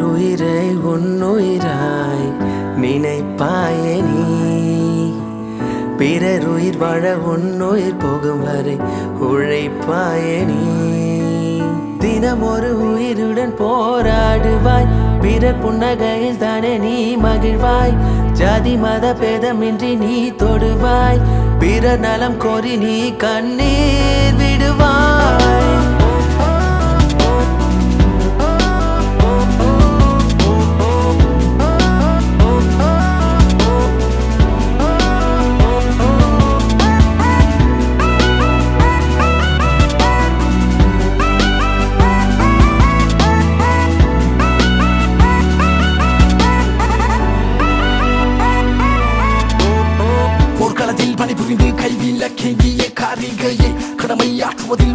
உன்னுயிராய் நினைப்பாயே நீ. பிறர் உயிர் வாழ உன்னுயிர் போகும் வரை உழைப்பாயே நீ. தினம் ஒரு உயிருடன் போராடுவாய். பிறர் புன்னகையில் தானே நீ மகிழ்வாய். ஜாதி மத பேதமின்றி நீ தொடுவாய். பிறர் நலம் கோரி நீ கண்ணீர் விடுவாய்.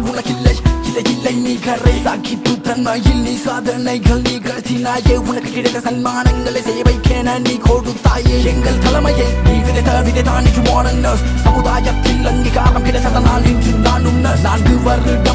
உனக்கில்லை இல்லை இல்லை நிகரை சாகிப்பு தன்மையில் நீ சாதனைகள் நீ கருத்தினாயே உனக்கு கிடைத்த சன்மானங்களை செய்ய வைக்கேன நீ கொடுத்தாயே எங்கள் தலைமையை நீ விதைத்த விதைதான் நர்ஸ் சமுதாயத்தில் அங்கீகாரம் கிடைத்ததனால் இன்று நானும் nurse. நான்கு வருட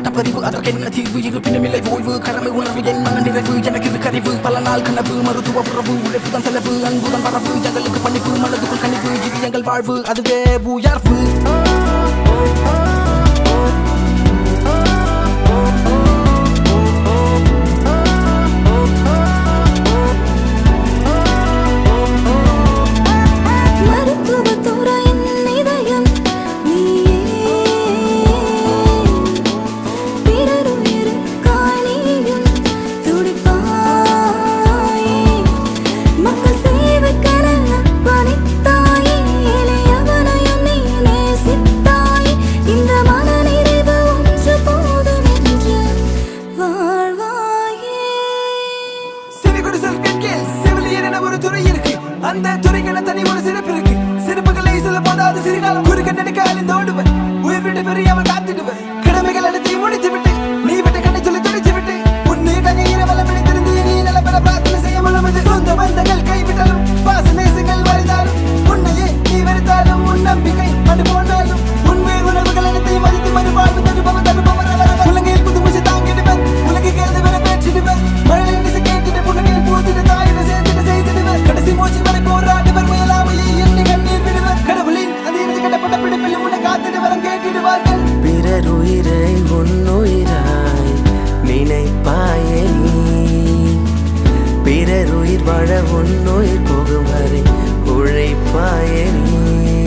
நிறைவு போராட்ட பதிவு அதற்கென்ன தீர்வு இருப்பினும் இல்லை ஓய்வு கடமை உணர்வு என் மன நிறைவு எனக்கு இது கறிவு பல நாள் கனவு மருத்துவ உறவு உழைப்புதான் செலவு அன்புதான் வரவு எங்களுக்கு பணிவு மனதுக்குள் கணிவு இது எங்கள் வாழ்வு அதுவே உயர்வு குடிசல் செவிலியர் என ஒரு துறை இருக்கு. அந்த துறைகள தனி ஒரு சிறப்பு இருக்கு. சிறப்புகளை சொல்லப்படாத போதாது குறுக்க நடுக்க அழிந்து ஓடுவன் உயிர் விட்டு பெரியாமல் காத்திடுவன் பிறர் வாழ உன்னுயிர் போகும் வரை உழைப்பாயே நீ.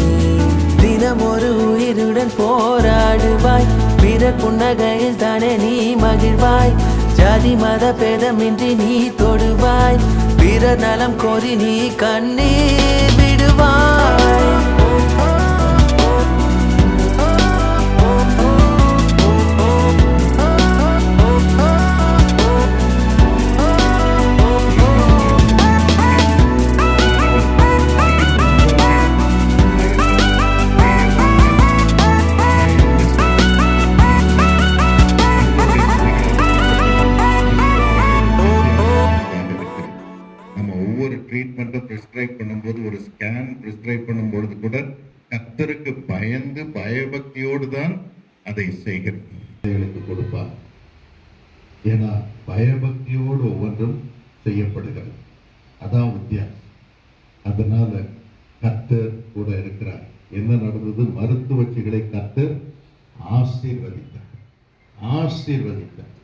தினம் ஒரு உயிருடன் போராடுவாய். பிற புன்னகையில் தானே நீ மகிழ்வாய். ஜாதி மத பேதமின்றி நீ தொடுவாய். பிற நலம் கோரி நீ கண்ணீர் விடுவாய். நம்ம ஒவ்வொரு ட்ரீட்மெண்ட்டும் ப்ரிஸ்கிரைப் பண்ணும்போது ஒரு ஸ்கேன் ப்ரிஸ்கிரைப் பண்ணும்பொழுது கூட கத்தருக்கு பயந்து பயபக்தியோடு தான் அதை செய்கிறோம் குழந்தைகளுக்கு கொடுப்பார் ஏன்னா பயபக்தியோடு ஒவ்வொன்றும் செய்யப்படுகிறது. அதான் வித்தியாசம். அதனால கத்தர் கூட இருக்கிறார். என்ன நடந்தது? மருத்துவச்சிகளை கத்தர் ஆசீர்வதித்தார். ஆசீர்வதித்தார்.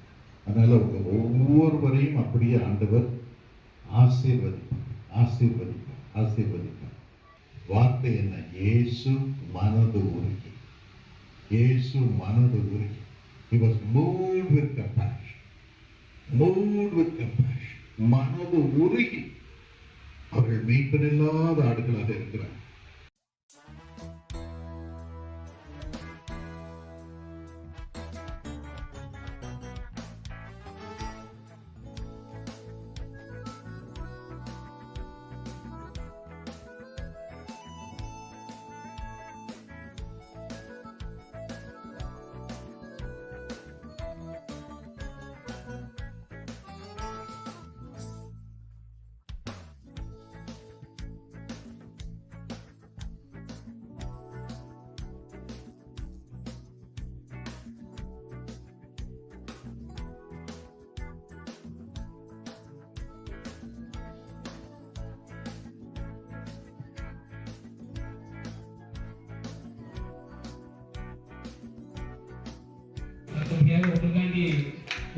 அதனால உங்க ஒவ்வொருவரையும் அப்படியே ஆண்டவர் ஆசீர்வதிப்பார் ஆசீர்வதிப்பார் ஆசீர்வதிப்பார் வார்த்தை என்ன? இயேசு மனது உருகி. இயேசு மனது உருகி. He was moved with compassion. Moved with compassion. மனது உருகி. அவர்கள் மீட்பனில்லாத ஆடுகளாக இருக்கிறார்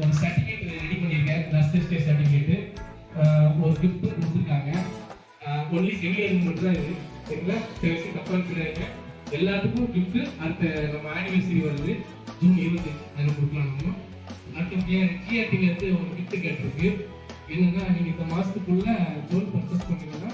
ஒரு சர்டிஃபிகேட் ரெடி பண்ணியிருக்கேன். நர்ஸ் டெஸ்ட் சர்டிஃபிகேட்டு ஒரு கிஃப்ட் கொடுத்துருக்காங்க. ஒன்லி செவிலியர் மட்டும் தான் இது. சரிங்களா? சரி தப்பாக இருக்கிறாங்க எல்லாத்துக்கும் கிஃப்ட் அடுத்த நம்ம ஆனிவர்சரி வருது. ஜூன் இருபத்தஞ்சு அதில் கொடுக்கலாம் நம்ம. அடுத்தபடியாக ஜிஆர்டிலேருந்து ஒரு கிஃப்ட் கேட்டிருக்கு. என்னன்னா நீங்கள் இந்த மாதத்துக்குள்ளே ஜோன் பர்ச்சேஸ் பண்ணிங்கன்னா